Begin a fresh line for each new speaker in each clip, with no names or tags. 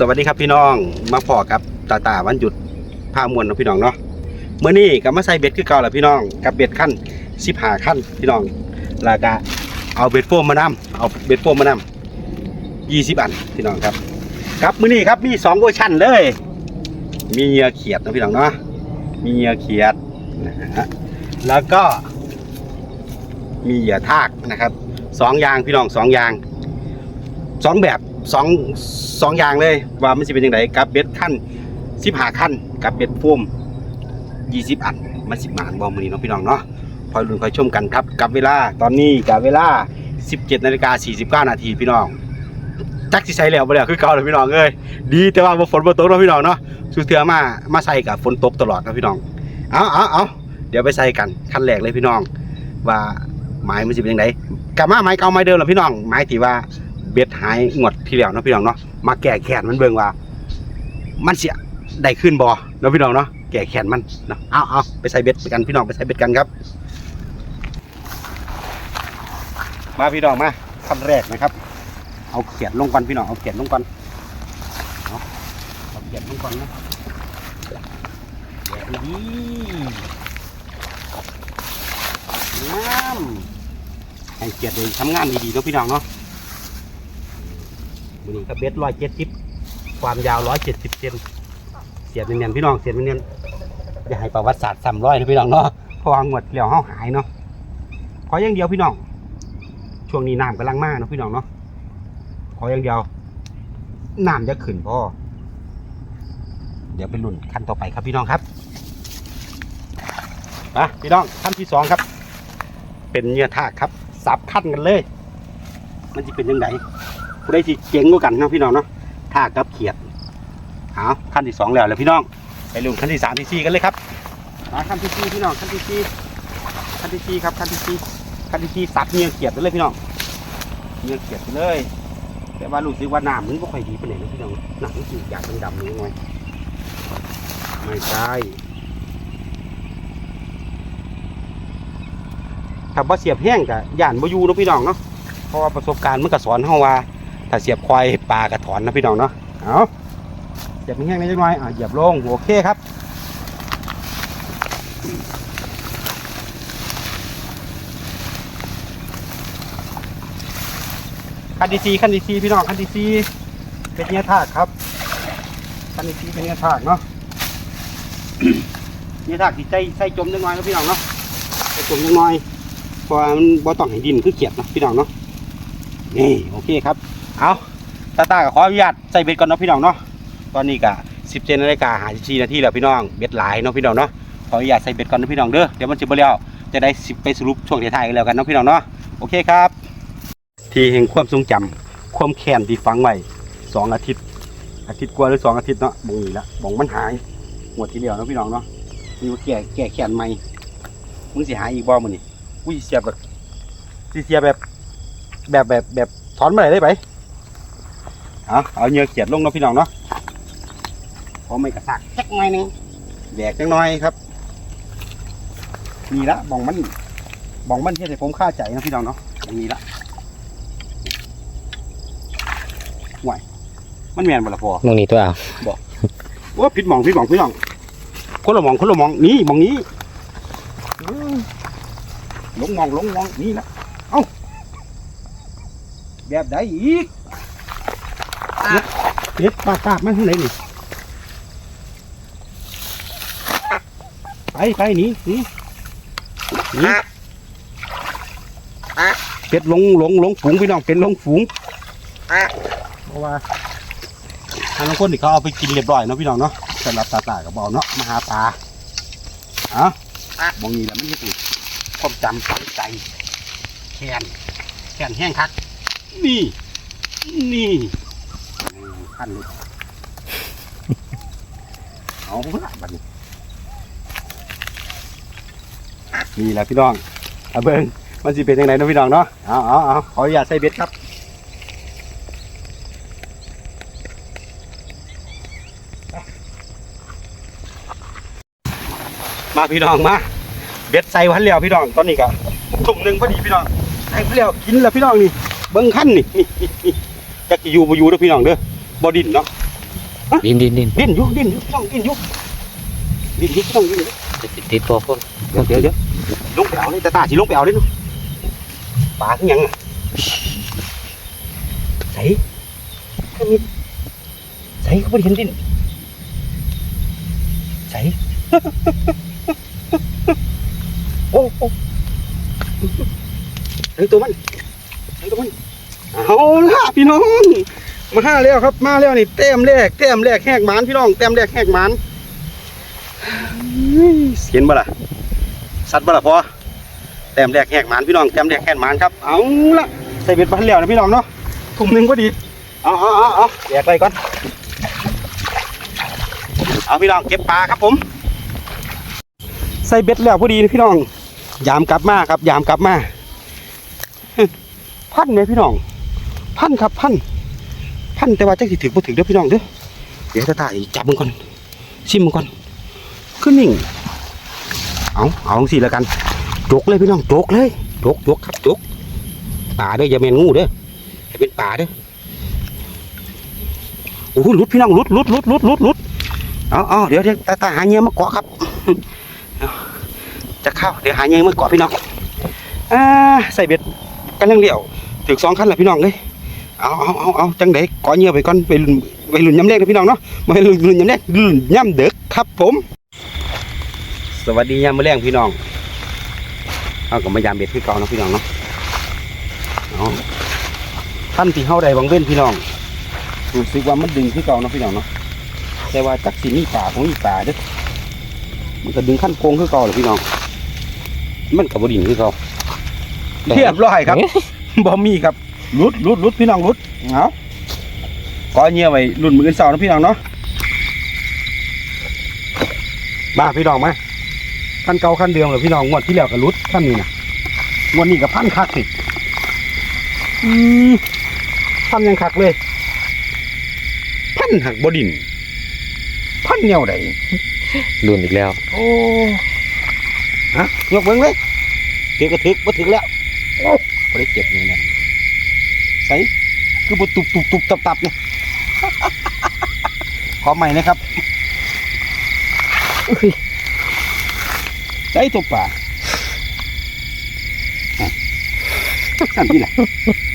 สวัสดีครับพี่น้องมาพอกับตาตาวันหยุดพามวลนะพี่น้องเนาะเมื่อนี้ก็มาใส่เบ็ดคือเก่าแหละพี่น้องกับเบ็ดขั้นสิบหาขั้นพี่น้องแล้วก็เอาเบ็ดโฟมมานำเอาเบ็ดโฟมมานำยี่สิบอันพี่น้องครับครับมื่อนี้ครับมีสองเวอร์ชันเลย มีเหยื่อเขียดนะพี่น้องเนาะมีเหยื่อเขียดนะฮะแล้วก็ มีเหยื่อทากนะครับสองอย่างพี่น้องสองอย่างสองแบบ สองสองอย่างเลย ว่ามันจะเป็นยังไงกับเบ็ดขั้นสิบหาขั้นกับเบ็ดพุ่มยี่สิบอันมันสิบหมานบอมือนี้เนาะพี่น้องเนาะคอยลุ้นคอยชมกันครับ กับเวลาตอนนี้กับเวลาสิบเจ็ดนาฬิกาสี่สิบเก้านาทีพี่น้องจักสิใช้แล้วบ่แล้วคือเก่าเลยพี่น้องเอ้ยดีแต่ว่าบ่ฝนบ่ตกเนาะพี่น้องเนาะสุดเทือมามาใส่กับฝนตกตลอดนะพี่น้องเอาเอาเอาเดี๋ยวไปใส่กันขั้นแรกเลยพี่น้อง ว่าไม้มันจะเป็นยังไงกลับมาไม้เก่าไม้เดิมเหรอพี่น้องไม้ที่ว่า เบ็ดหายงวดที่แล้วเนาะพี่น้องเนาะมาแก้แค้นมันเบิ่งว่า มันเสียได้ขึ้นบ่เนาะพี่น้องเนาะแก้แค้นมันเนาะเอาเอาไปใส่เบ็ดกันพี่น้องไปใส่เบ็ดกันครับ มาพี่น้องมาขั้นแรกนะครับ เอาเขียดลงก่อนพี่น้องเอาเขียดลงก่อนเอาเอาเขียดลงก่อนนะแกะดีๆงามให้เกียรติเลยทำงานดีๆเนาะพี่น้องเนาะ มือนี้ก็เบ็ดร้อยเจ็ดสิบความยาวร้อยเจ็ดสิบเซนเสียบเนียนๆพี่น้องเสียบเนียนๆอย่าให้ประวัติศาสตร์ซ้ำร้อยนะพี่น้องเนาะเพราะว่างวดเหลี้ยวเฮาหายเนาะขออย่างเดียวพี่น้อง ช่วงนี้น้ำกำลังมากเนาะพี่น้องเนาะขออย่างเดียวน้ำจะขึ้นพ่อเดี๋ยวไปลุ้นขั้นต่อไปครับพี่น้องครับมาพี่น้องขั้นที่สองครับ เป็นเนื้อทากครับสับขั้นกันเลย มันจะเป็นยังไง ผู้ใดที่เจ๋งกว่ากันเนาะพี่น้องเนาะทากับเขียดเอาขั้นที่สองแล้วแล้วพี่น้องไปลุ้นขั้นที่สามที่สี่กันเลยครับมาขั้นที่สี่พี่น้องขั้นที่สี่ขั้นที่สี่ครับขั้นที่สี่ขั้นที่สี่สับเนื้อเขียดไปเลยพี่น้องเนื้อเขียดไปเลย แต่ว่ารู้สึกว่าน้ำมันก็ค่อยดีไปไหนใดนะพี่น้องน้ำมันจืดอยากดำนิดหน่อยไม่ใช่ถ้าบ่เสียบแห้งกับย่านบ่อยู่เนาะพี่น้องเนาะเพราะว่าประสบการณ์มันก็สอนเฮาว่า ถ้าเสียบควายปลากระถอนนะพี่น้องเนาะเอาเสียบแห้งนิดหน่อยอะเหยียบลงโอเคครับคันดีซีคันดีซีพี่น้องคันดีซีเป็นเนื้อทากครับคันดีซีเป็นเนื้อทากเนาะเนื้อทากที่ใส่ใส่จมนิดหน่อยเนาะพี่น้องเนาะใส่จมนิดหน่อยเพราะมันบ่ต้องให้ดินคือเขียดนะพี่น้องเนาะนี่โอเคครับ เอาตาตาก็ขออนุญาตใส่เบ็ดก่อนเนาะพี่น้องเนาะตอนนี้ก็สิบเจ็ดนาฬิกาหาสี่นาทีแล้วพี่น้องเบ็ดหลายเนาะพี่น้องเนาะขออนุญาตใส่เบ็ดก่อนเนาะพี่น้องเด้อเดี๋ยวมันจะบ่แล้วจะได้สิไปสรุปช่วงท้ายๆกันแล้วกันเนาะพี่น้องเนาะโอเคครับ ที่แห่งความทรงจำความแค้นที่ฝังไว้สองอาทิตย์ อาทิตย์กว่าหรือสองอาทิตย์เนาะบ่งนี้ละบ่งมันหายหมดทีเดียวเนาะพี่น้องเนาะนี่ว่าแก่แก่แค้นใหม่มึงสิหายอีกบ่มื้อนี้อุ้ยเสียบแบบเสียแบบแบบแบบแบบถอนมาไหนได้ไป เอาเอาเหยื่อเขียดลงเนาะพี่น้องเนาะพอไม่กระซักแค่หน่อยหนึงแดกจังหน่อยครับนี่ละบองมันบองมันเฮ็ดให้ผมค่าใจนะพี่น้องเนาะตรงนี้ละห่วยมันแม่นบ่ละพอ
มองนี่ตัวเอา
โอ้ผิดหมองผิดหมองพี่น้องคนละหมองคนละหมองนี่หมองนี้เออหลงหมองหลงหมองนี่นะเอ้าแบบใดอีก เฮ็ดเฮ็ดปากปากมันที่ไหนนี่ไปไปหนีหนีหนีเป็ดหลงหลงหลงฝูงพี่น้องเป็นหลงฝูงเพราะว่าทางบางคนที่เขาเอาไปกินเรียบร้อยเนาะพี่น้องเนาะสำหรับตาตากับเบาเนาะมาหาปลาเอะมองนี่แหละมันเฮ็ดให้ความจำฝังใจแขนแขนแห้งคัก นี่ นี่ พันเลยเอาละบัดนี้นี่แหละพี่น้องเอาเบิ้งมันสิเป็นยังไงเนาะพี่น้องเนาะเอาเอาเอาขออนุญาตใส่เบ็ดครับมาพี่น้องมาเบ็ดใส่พันแล้วพี่น้องตอนนี้ก็ตุ่มหนึ่งพอดีพี่น้องใส่พันแล้วกินแล้วพี่น้องนี่เบิ้งขั้นนี่นี่นี่นี่จะกี่อยู่บ่อยู่เด้อพี่น้องเด้อ บ่ดินเนาะ
ดินดินดิน
ดิ้นอยู่ดิ้นอยู่ต้องดิ้นอยู่ดิ้นดิ้นต้องดิ้นอยู่
จะติดติดพอคน
เดี๋ยวเดี๋ยวเดี๋ยวลงไปเอาเลยตาตาสิลงไปเอาเลยลูกปลาขึ้นยังอะใส่ก็มีใส่เขาไม่ได้เห็นดิ้นใส่โอ้โอ้ใส่ตัวมันใส่ตัวมันเอาล่ะพี่น้อง มาห้าแล้วครับ มาแล้วนี่เต็มแรกเต็มแรกแหกหมานพี่น้องเต็มแรกแหกหมานเห็นบ่ล่ะสัตว์บ่ล่ะพอเต็มแรกแหกหมานพี่น้องเต็มแรกแหกหมานครับเอาละใส่เบ็ดพันแล้วนะพี่น้องเนาะถุงหนึ่งก็ดีเอาเอาเอาเอาแยกไปก่อนเอาพี่น้องเก็บปลาครับผม ใส่เบ็ดแล้วพอดีนะพี่น้อง ยามกลับมาครับ ยามกลับมา พันไหมพี่น้อง พันครับพัน พันแต่ว่าจักสิถึงบ่ถึงเด้อพี่น้องเด้อเดี๋ยวตาตาจับมึงก่อนชิมมึงก่อนขึ้นนิ่งเอาเอาสิแล้วกันจกเลยพี่น้องจกเลยจกจกครับจกป่าเด้ออย่าเป็นงูเด้อให้เป็นป่าเด้อโอ้โหลุดพี่น้องหลุดหลุดหลุดหลุดหลุดหลุดเอาเอาเดี๋ยวเดี๋ยวตาตาหาเงี้ยมาเกาะครับจะเข้าเดี๋ยวหาเงี้ยมาเกาะพี่น้องอ่าใส่เบ็ดกันเรื่องเลี้ยวถึงสองคันแหละพี่น้องเลย เอาเอาเอาเอาจังไดก่อเหยื่อไปก่อนไปรุ่นไปรุ่นย้ำแรกนะพี่น้องเนาะมาไปรุ่นรุ่นย้ำแรกรุ่นย้ำเด็กครับผม สวัสดียามมื้อแรงพี่น้องเอากับมายามเบ็ดคือเก่านะพี่น้องเนาะเอาท่านที่เฮาได้บางเว้นพี่น้องรู้สึกว่ามันดึงคือเก่านะพี่น้องเนาะแต่ว่าจักสิมีป่าของมีป่าเด้อมันก็ดึงขั้นโกงคือเก่าเลยพี่น้อง มันกับบดิ่งคือเก่าเรียบร้อยครับบ่มีครับ รุดรุดรุดพี่น้องรุดเอาก็เงียไว้รุ่นมือเสานะพี่น้องเนาะมาพี่น้องมาขั้นเก่าขั้นเดิมเลยพี่น้องงวดที่แล้วก็รุดขั้นนี้นะงวดนี้กับพันคักสิอืมพันยังคักเลย พันหักบดิน พันเนียวใด
รุ่นอีกแล้ว
โอ้ฮะยกเบิ้งเลยเก็บกระถึกมาถึงแล้วโอ้ไม่ได้เก็บเลยเนี่ย ใส่คือบตุบตุบตุบตับตับเนี่ยขอใหม่นะครับอุ๊ยใส่ตัวป่าอะนั่นนี่แหละ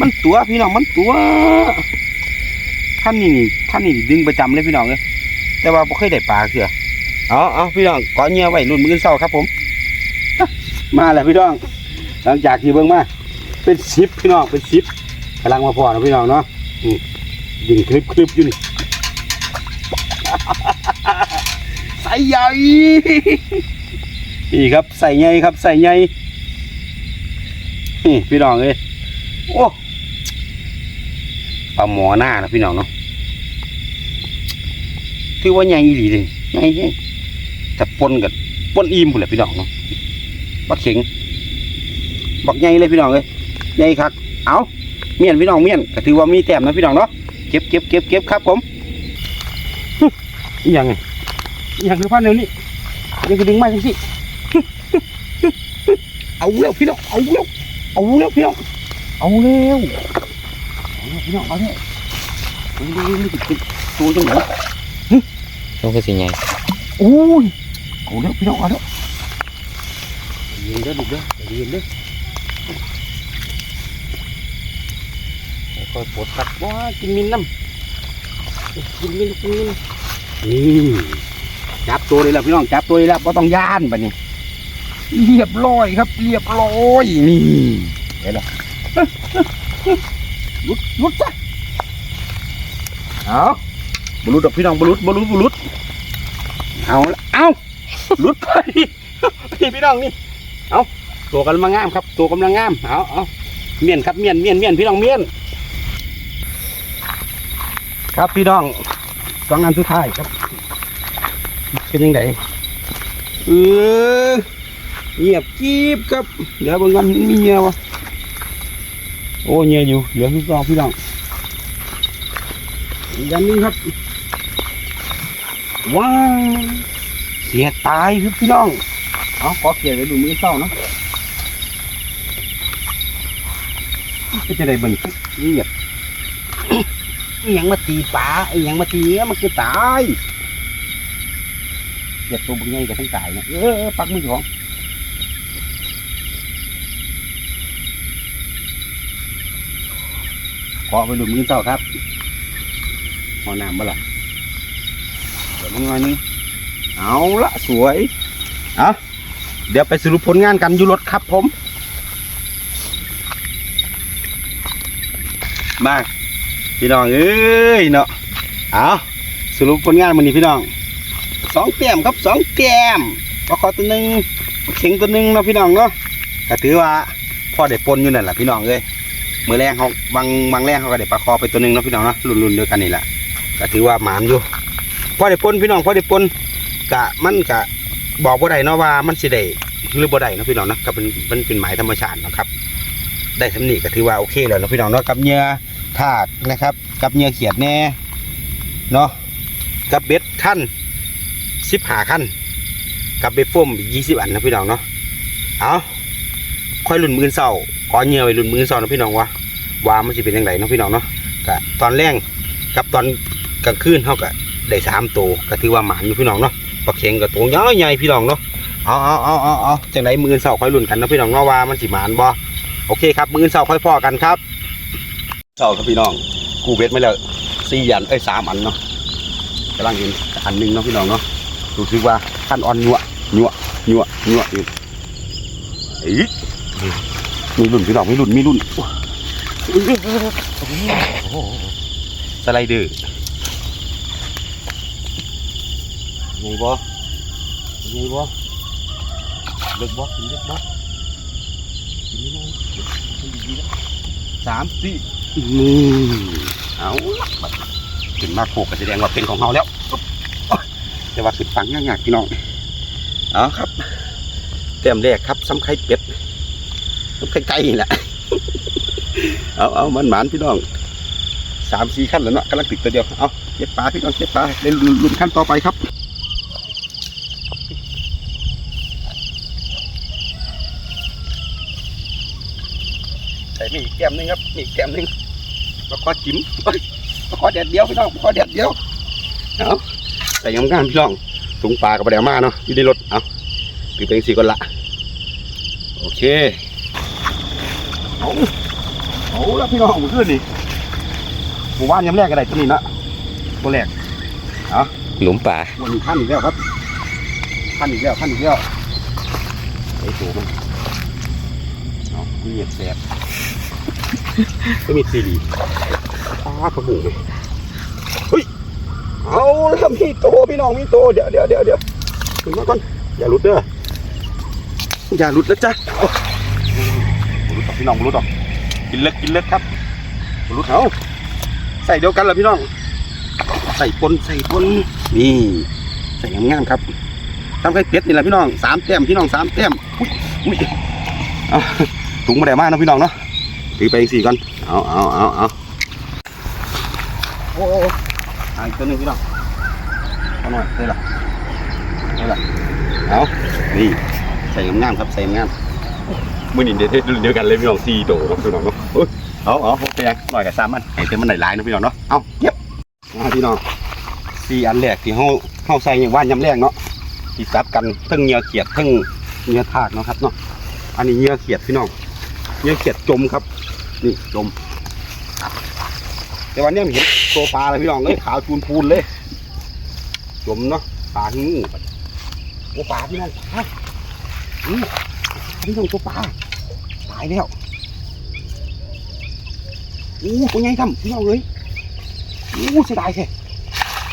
มันตัวพี่น้องมันตัวท่านนี่นี่ท่านนี่ดึงประจำเลยพี่น้องเลยแต่ว่าไม่เคยได้ปลาเสือเอาเอาพี่น้องก่อเงียไว้รุ่นมือเศร้าครับผม มาแล้วพี่น้อง หลังจากที่เบิ่งมา เป็นสิบพี่น้องเป็นสิบ กำลังมาพอนะพี่น้องเนาะอืมยิงคลิปคลิปอยู่นี่ใส่ใหญ่นี่ครับใส่ใหญ่ครับใส่ใหญ่นี่พี่น้องเอ้ยโอ้ปลาหมอหน้านะพี่น้องเนาะถือว่าใหญ่อีเลยใหญ่แฮงแต่ปนกับปนอิ่มหมดเลยพี่น้องเนาะบักเข็งบักใหญ่เลยพี่น้องเอ้ยใหญ่คักเอา เมียนพี่น้องเมียนก็ถือว่ามีแต้มนะพี่น้องเนาะเก็บเก็บเก็บเก็บครับผมฮึอีหยังไงอีหยังคือพันเดี๋ยวนี้ยังจะดึงไม้ทั้งสิฮึฮึฮึฮึเอาเร็วพี่น้องเอาเร็วเอาเร็วพี่น้องเอาเร็วเอาเร็วพี่น้องเอาเร็วเอาเร็วเร็วเร็วเป็นตัวจังไหน
ต้องก็สิไง
โอ้ยเอาเร็วพี่น้องเอาเร็วเย็นเด้อลูกเด้อเย็นเด้อ ค่อยปวดตัดว้ากินมินน้ำกินมินกินมินนี่จับตัวเลยแล้วพี่น้องจับตัวเลยแล้วไ่ต้องย่านบัดนี้เรียบร้อยครับ เรียบร้อยนี่เห็นแล้วลุดลุดจ้ะเอาบรุษดอกพี่น้องบรุษบรุษบรุษเอาละเอาลุดไปพี่พี่น้องนี่เอาตัวกำลังงามครับ ตัวกำลังงามเอาเอาเมียนครับเมียนเมียนเมียนพี่น้องเมียน ครับพี่น้องสองงานสุดท้ายครับ เป็นยังไงเออเงียบกีบครับ เดี๋ยวบางงานมีเงียวะโอ้เงียอยู่เหลือพี่น้องพี่น้องอีกอันนึงครับ ว้าวเสียตายครับพี่น้องเอาขอเขียนไว้ดูมือเศร้าเนาะก็จะได้เบิ่งเงียบ อหยังมาตีปลาอ้หยังมาตีเนี้ยมันคือตายเด็ดตัวบึงไงกับทั้งตายเนี่ยเออปักมือของขอไปหลุมมือเจ้าครับหอน้ำบ่ล่ะเดี๋ยวมันงอยนึงเอาละสวยเอาเดี๋ยวไปสรุปผลงานกันอยู่รถครับผม มา พี่น้องเอ้ยเนาะเอาสรุปผลงานมันนี้พี่น้องสองแต้มครับสองแต้มปลาคอตัวหนึ่งเข็งตัวหนึ่งเนาะพี่น้องเนาะก็ถือว่าพ่อได้ปนอยู่นั่นแหละพี่น้องเอ้ยมือแรงเขาบางบางแรงเขาก็ได้ปลาคอไปตัวหนึ่งเนาะพี่น้องเนาะรุ่นๆเดียวกันนี่แหละก็ถือว่าหมานอยู่พ่อได้ปนพี่น้องพ่อได้ปนกะมันกะบอกบ่ได้เนาะว่ามันสิได้หรือบ่ได้เนาะพี่น้องเนาะก็เป็นมันเป็นหมายธรรมชาติเนาะครับได้สำนีก็ถือว่าโอเคแล้วเนาะพี่น้องเนาะกับเหยื่อ ทากนะครับ กับเหยื่อเขียดแน่เนาะกับเบ็ดขั้นสิบหาขั้นกับเบ็ดฟ้มอีกยี่สิบอันนะพี่น้องเนาะเอาค่อยลุ่นมือเศร้าขอเหยื่อไว้ลุ่นมือเศร้านะพี่น้องวะว่ามันจะเป็นยังไงเนาะพี่น้องเนาะกะตอนแรงกับตอนกลางคืนเขาก็ได้สามตัวก็ถือว่าหมานอยู่พี่น้องเนาะปลาเค็งกับตัวใหญ่ใหญ่พี่น้องเนาะเอาเอาเอาเอาเอาจังไรมือเศร้าค่อยลุ่นกันนะพี่น้องเนาะว่ามันสิหมานบ่โอเคครับมือเช้าค่อยพอกันครับ เช้าครับพี่น้องกูเบ็ดไม่แล้วสี่อันเอ้ยสามอันเนาะกำลังเห็นอันหนึ่งเนาะพี่น้องเนาะรู้สึกว่าขั้นอ่อนยัวยัวยัวยัวอยู่อ้ยมีรุ่นพี่น้องมีรุ่นมีรุ่นสไลเดอร์ไงบ่ไงบ่เลิกบ่กินเลิกบ่สามสี่ อืมเอาละบัดขึ้นมาโคกก็แสดงว่าเป็นของเราแล้วแต่ว่าขึ้นฟังง่ายๆพี่น้องเอาครับเต็มแรกครับซ้ำไข่เป็ดซ้ำไข่ไก่นี่แหละเอาเอามันหมานพี่น้องสามสี่ขั้นแล้วเนาะกำลังติดตัวเดียวเอาเก็บปลาพี่น้องเก็บปลาเล่นลุ้นขั้นต่อไปครับ ใส่มีอี กแก้มหนึงครับมีอีกแก้มหนึงปลาคอจิ้มเอ้ยปลาคอแดดเดียวพี่น้องปลาคอแดดเดียวเอาใส่ยำงานพี่น้องถุงปลากับปลาแดวมาเนาะอยู่ในรถเอาปีเป็นสี่คนละโอเคเอาเอาแล้วพี่น้องมันขึ้นนี่หมู่บ้านยำแรกอะไรตัวนี้นะตัวแรก
หลุมป่า
วันขั้นอีกแล้วครับขั้นอีกแล้วขั้นอีกแล้วไอ้ตัวมันเอาเหยียดแสบ ก็มีซีดีอ้ากระบุงเลยเฮ้ยเอาแล้วมีโตพี่น้องมีโตเดี๋ยวเดี๋ยวเดี๋ยวเดี๋ยวถึงมาก่อนอย่าหลุดเด้ออย่าหลุดนะจ๊ะหลุดออพี่น้องหลุดออกกินเล็กกินเล็กครับหลุดเอาใส่เดียวกันเหรอพี่น้อง ใส่ปนใส่ปนนี่ใส่งามๆครับทำไข่เป็ดนี่แหละพี่น้องสามแต้มพี่น้องสามแต้มอุ้ยอุ้ยเอาถุงมาได้มากนะพี่น้องเนาะ ถือไปอีกสี่ก่อน เอาเอาเอาเอาโอ้โอ้หาอีกตัวหนึงพี่น้องเอาหน่อยได้ละได้ละเอานี่ใส่งามๆครับใส่งามมือนี่เดี๋ยวเดียวกันเลยพี่น้องสี่ตัวเนาะพี่น้องเนาะเอ้ยเอาเอาโอเคหน่อยกับสามมันให้เต็มมันไหนหลายเนาะพี่น้องเนาะ เอาเก็บมาพี่น้องสี่อันแรกที่เฮาเฮาใส่อย่างว่านยำแรกเนาะที่ซัดกันทั้งเหงื่อเขียดทั้งเหงื่อทากเนาะครับเนาะ อันนี้เหงื่อเขียดพี่น้องเหงื่อเขียดจมครับ นี่จมแต่วันนี้มันเห็นตัวปลาเลยพี่น้องเลยขาวจูนพูนเลยจมเนาะปลาที่งูโอ้ปลาพี่น้องปลาอือพี่น้องตัวปลาตายแล้วโอ้ตัวใหญ่ทำพี่น้องเลยโอ้เสียดายแค่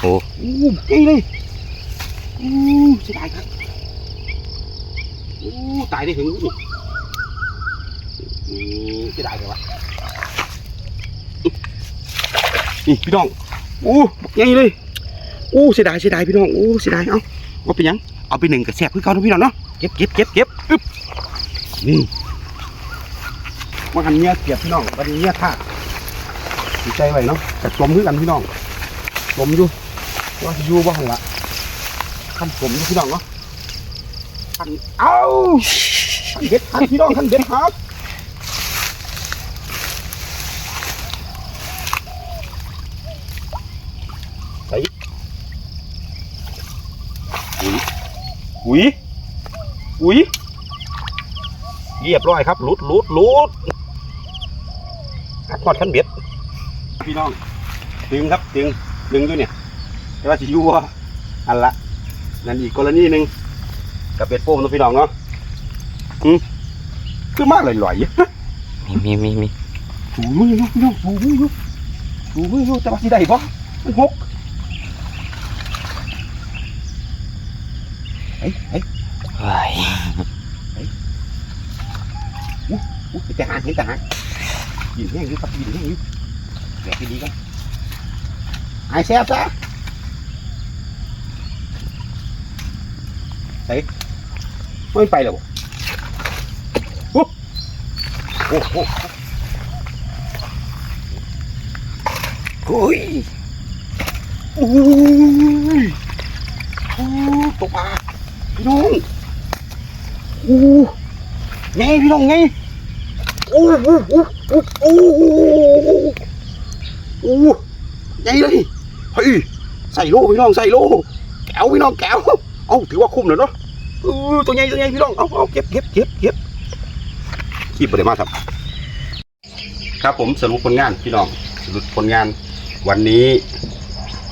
โอ้
โอ้ใหญ่เลยโอ้เสียดายครับโอ้ตายได้ถึงนี่อืมเสียดายเลยวะ นี่พี่น้องโอ้ใหญ่เลยโอ้เสียดายเสียดายพี่น้องโอ้เสียดายเอาเอาไปยังเอาไปหนึ่งกระแสบคือเก่านะพี่น้องเนาะเก็บเก็บเก็บเก็บอึ๊บนี่มาหันเงี้ยเกียบพี่น้องวันนี้เงี้ยท่าดีใจไว้เนาะแต่จมคือกันพี่น้องจมอยู่ว่าอยู่บ้านละขั้นจมพี่น้องเนาะขั้นเอ้าขั้นเด็ดขั้นพี่น้องขั้นเด็ดครับ ใส่อุ้ย อุ้ยอุ้ยเรียบร้อยครับหลุดหลุดหลุดหักทอดขั้นเบ็ด พี่น้องดึงครับดึงดึงอยู่เนี่ย แต่ว่าสิอยัวอันละ นั่นอีกกรณีหนึ่งกับเป็ดโป้มเนาะพี่น้องเนาะอืมคือมากเลยลอยๆ
มีมีมีมี
ถูมืออยู่พี่น้องถูมืออยู่ถูมืออยู่แต่ว่าสิได้บ่มันหก เฮ้ยเฮ้ย
ว้าย
อู้เห็นแต่หางเห็นแต่หางยินแห้งอยู่ครับยินแห้งอยู่แบกดีๆกันหายแซ่บซะเฮ้ไม่ไปแล้วบ่โอ้โหโอ้โห
โอ้ย
โอ้ยโอ้ตกปลา พี่น้องโอ้ไงพี่น้องไงโอ้โอ้โอ้โอ้โอ้โอ้ไงเลยเฮ้ยใส่โลพี่น้องใส่โลแก้วพี่น้องแก้วเอาถือว่าคุ้มเลยเนาะตัวใหญ่ตัวใหญ่พี่น้องเอาเอาเก็บเก็บเก็บเก็บขีบไปเลยมากครับ ครับผมสรุปผลงานพี่น้องสรุปผลงานวันนี้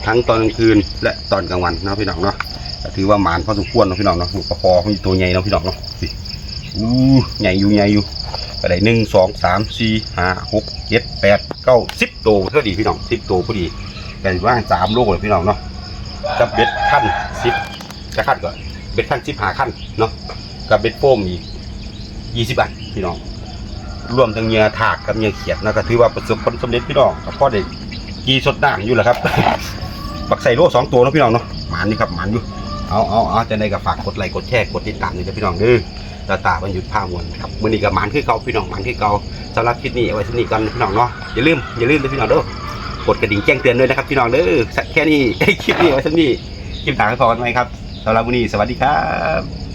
ทั้งตอนกลางคืนและตอนกลางวันนะพี่น้องเนาะ ถือว่าหมานพอสมควรเนาะพี่น้องเนาะหมูปลาคอมีตัวใหญ่เนาะพี่น้องเนาะอู้ใหญ่อยู่ใหญ่อยู่ก็ได้หนึ่งสองสามสี่ห้าหกเจ็ดแปดเก้าสิบตัวเท่าดีพี่น้องสิบตัวพอดีกันว่าสามโลเลยพี่น้องเนาะกับเบ็ดขั้นสิบจะขั้นก่อนเบ็ดขั้นสิบหาขั้นเนาะกับเบ็ดโฟมอีกยี่สิบบาทพี่น้องรวมทั้งเหงื่อถากกับเหงื่อเขียดนะก็ถือว่าประสบผลสำเร็จพี่น้องกับพ่อเด็กกีสดด่างอยู่แหละครับ บักใส่โลสองตัวเนาะพี่น้องเนาะหมันนี่ครับหมันอยู่ เอาเอาเอาจะในกับฝากกดไลค์กดแชร์กดติดตามนี่นะพี่น้องเด้อตาตาบรรยุทธ์ผ้ามวลครับมือนี้กับหมันคือเก่าพี่น้องหมันคือเก่าสำหรับคลิปนี้เอาไว้ที่นี่กันพี่น้องเนาะอย่าลืมอย่าลืมเลยพี่น้องเด้อกดกระดิ่งแจ้งเตือนด้วยนะครับพี่น้องเด้อแค่นี้คลิปนี้เอาไว้ที่นี่คลิปต่าให้พอกันไหมครับสำหรับวันนี้สวัสดีครับ